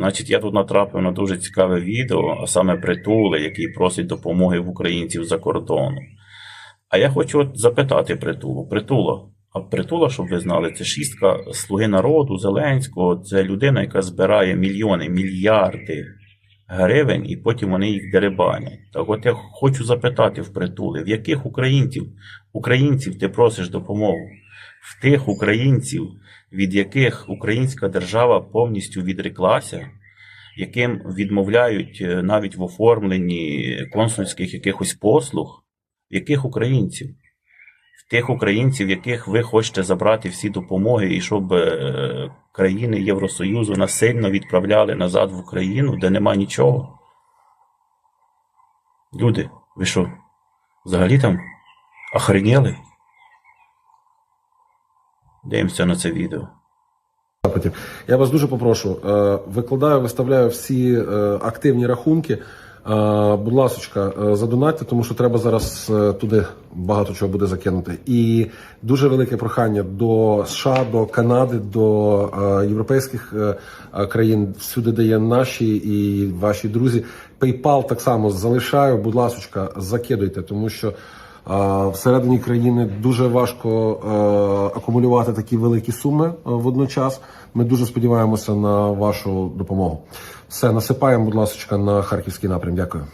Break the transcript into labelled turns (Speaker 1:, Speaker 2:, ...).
Speaker 1: Значить, я тут натрапив на дуже цікаве відео, а саме притули, який просить допомоги в українців за кордоном. А я хочу от запитати притулу. Притула. А притула, щоб ви знали, це шістка слуги народу Зеленського. Це людина, яка збирає мільйони, мільярди гривень, і потім вони їх деребанять. Так от я хочу запитати в притули, в яких українців, українців ти просиш допомогу? В тих українців, від яких українська держава повністю відреклася, яким відмовляють е, навіть в оформленні консульських якихось послуг, в яких українців? Тих українців, яких ви хочете забрати всі допомоги, і щоб е, країни Євросоюзу насильно відправляли назад в Україну, де нема нічого. Люди, ви що, взагалі там охреніли? Дивимося на це відео.
Speaker 2: Я вас дуже попрошу. е, Викладаю, виставляю всі е, активні рахунки. Е, Будь ласочка, е, задонатьте, тому що треба зараз е, туди багато чого буде закинути. І дуже велике прохання до США, до Канади, до європейських країн, всюди, де є наші і ваші друзі. PayPal так само залишаю. Будь ласочка, закидуйте, тому що. Всередині країни дуже важко е, акумулювати такі великі суми е, водночас. Ми дуже сподіваємося на вашу допомогу. Все насипаємо, будь ласка, на харківський напрям. Дякую.